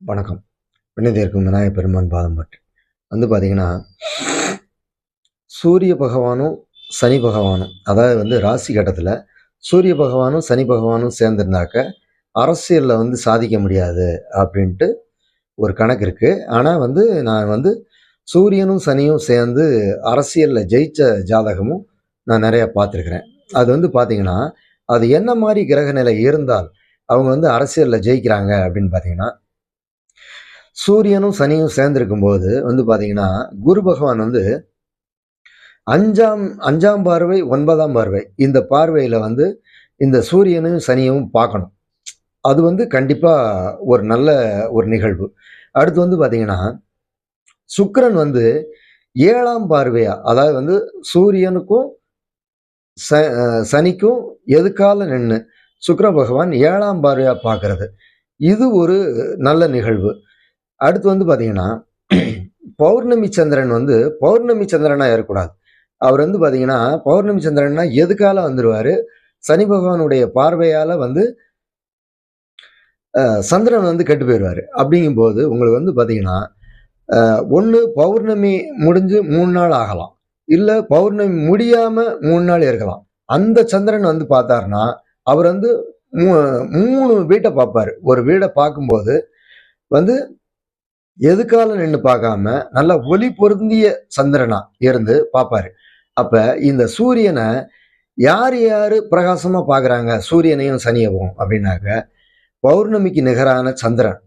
வணக்கம். விண்ணதிற்கும் விநாயகப் பெருமான் பாதம் பட்டு வந்து பார்த்தீங்கன்னா சூரிய பகவானும் சனி பகவானும் அதாவது வந்து ராசி கட்டத்தில் சூரிய பகவானும் சனி பகவானும் சேர்ந்துருந்தாக்க அரசியலில் வந்து சாதிக்க முடியாது அப்படின்ட்டு ஒரு கணக்கு இருக்குது ஆனால் வந்து நான் வந்து சூரியனும் சனியும் சேர்ந்து அரசியலில் ஜெயித்த ஜாதகமும் நான் நிறையா பார்த்துருக்குறேன். அது வந்து பார்த்தீங்கன்னா அது என்ன மாதிரி கிரக நிலை இருந்தால் அவங்க வந்து அரசியலில் ஜெயிக்கிறாங்க அப்படின்னு பார்த்தீங்கன்னா சூரியனும் சனியும் சேர்ந்திருக்கும் போது வந்து பார்த்தீங்கன்னா குரு பகவான் வந்து அஞ்சாம் அஞ்சாம் பார்வை ஒன்பதாம் பார்வை இந்த பார்வையில் வந்து இந்த சூரியனும் சனியும் பார்க்கணும். அது வந்து கண்டிப்பாக ஒரு நல்ல ஒரு நிகழ்வு. அடுத்து வந்து பார்த்தீங்கன்னா சுக்கரன் வந்து ஏழாம் பார்வையாக அதாவது வந்து சூரியனுக்கும் ச சனிக்கும் எதுக்கால நின்று சுக்கர பகவான் ஏழாம் பார்வையாக பார்க்கறது. இது ஒரு நல்ல நிகழ்வு. அடுத்து வந்து பார்த்தீங்கன்னா பௌர்ணமி சந்திரன் வந்து பௌர்ணமி சந்திரனாக ஏறக்கூடாது. அவர் வந்து பார்த்தீங்கன்னா பௌர்ணமி சந்திரன்னா எதுக்கால வந்துடுவார் சனி பகவானுடைய பார்வையால் வந்து சந்திரன் வந்து கெட்டு போயிடுவார் அப்படிங்கும்போது உங்களுக்கு வந்து பார்த்தீங்கன்னா ஒன்று பௌர்ணமி முடிஞ்சு மூணு நாள் ஆகலாம். இல்லை பௌர்ணமி முடியாமல் மூணு நாள் இருக்கலாம் அந்த சந்திரன் வந்து பார்த்தாருன்னா அவர் வந்து மூ- மூணு வீட்டை பார்ப்பார். ஒரு வீடை பார்க்கும்போது வந்து எதுக்கால நின்று பார்க்காம நல்ல ஒளி பொருந்திய சந்திரனா இருந்து பார்ப்பாரு. அப்ப இந்த சூரியனை யார் யார் பிரகாசமா பார்க்குறாங்க? சூரியனையும் சனியவும் அப்படின்னாக்க பௌர்ணமிக்கு நிகரான சந்திரன்.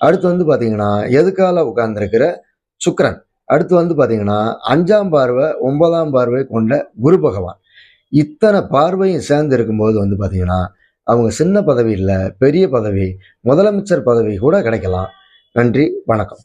அடுத்து வந்து பார்த்தீங்கன்னா எதுக்கால உட்கார்ந்துருக்கிற சுக்கரன்? அடுத்து வந்து பார்த்தீங்கன்னா அஞ்சாம் பார்வை ஒன்பதாம் பார்வை கொண்ட குரு பகவான். இத்தனை பார்வையும் சேர்ந்து இருக்கும்போது வந்து பார்த்தீங்கன்னா அவங்க சின்ன பதவி இல்லை பெரிய பதவி முதலமைச்சர் பதவி கூட கிடைக்கலாம். நன்றி வணக்கம்.